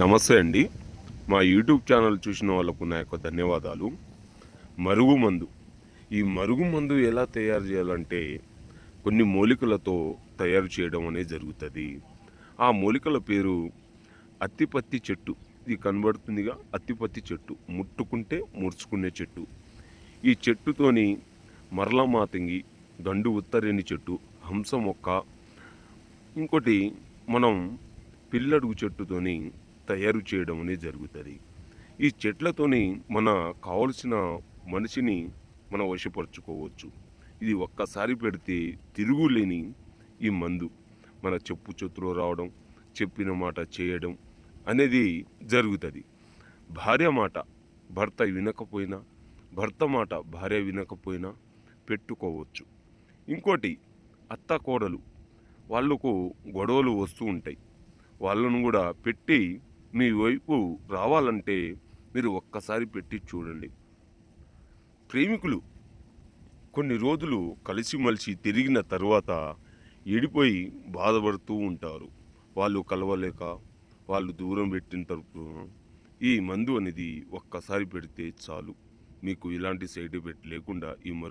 నమస్తే అండి. మా యూట్యూబ్ ఛానల్ చూసిన వాళ్ళకు నా యొక్క ధన్యవాదాలు. మరుగు మందు. ఈ మరుగు మందు ఎలా తయారు చేయాలంటే కొన్ని మూలికలతో తయారు చేయడం అనేది జరుగుతుంది. ఆ మూలికల పేరు అత్తిపత్తి చెట్టు. ఇది కనబడుతుందిగా? అత్తిపత్తి చెట్టు. ముట్టుకుంటే ముడుచుకునే చెట్టు. ఈ చెట్టుతోని మరల మాతంగి గండు ఉత్తరేణి చెట్టు హంస మొక్క. ఇంకోటి మనం పిల్లడుగు చెట్టుతోని తయారు చేయడం అనేది జరుగుతుంది. ఈ చెట్లతోని మన కావలసిన మనిషిని మనం వశపరుచుకోవచ్చు. ఇది ఒక్కసారి పెడితే తిరుగులేని ఈ మందు. మన చెప్పు చెతులో రావడం చెప్పిన మాట చేయడం అనేది జరుగుతుంది. భార్య మాట భర్త వినకపోయినా భర్త మాట భార్య వినకపోయినా పెట్టుకోవచ్చు. ఇంకోటి అత్త కోడలు. వాళ్ళకు గొడవలు వస్తూ ఉంటాయి. వాళ్ళను కూడా పెట్టి మీ వైపు రావాలంటే మీరు ఒక్కసారి పెట్టి చూడండి. ప్రేమికులు కొన్ని రోజులు కలిసిమలిసి తిరిగిన తర్వాత ఎడిపోయి బాధపడుతూ ఉంటారు. వాళ్ళు కలవలేక వాళ్ళు దూరం పెట్టిన తరపు ఈ మందు అనేది ఒక్కసారి పెడితే చాలు. మీకు ఇలాంటి సైడ్ ఎఫెక్ట్ లేకుండా ఈ మరు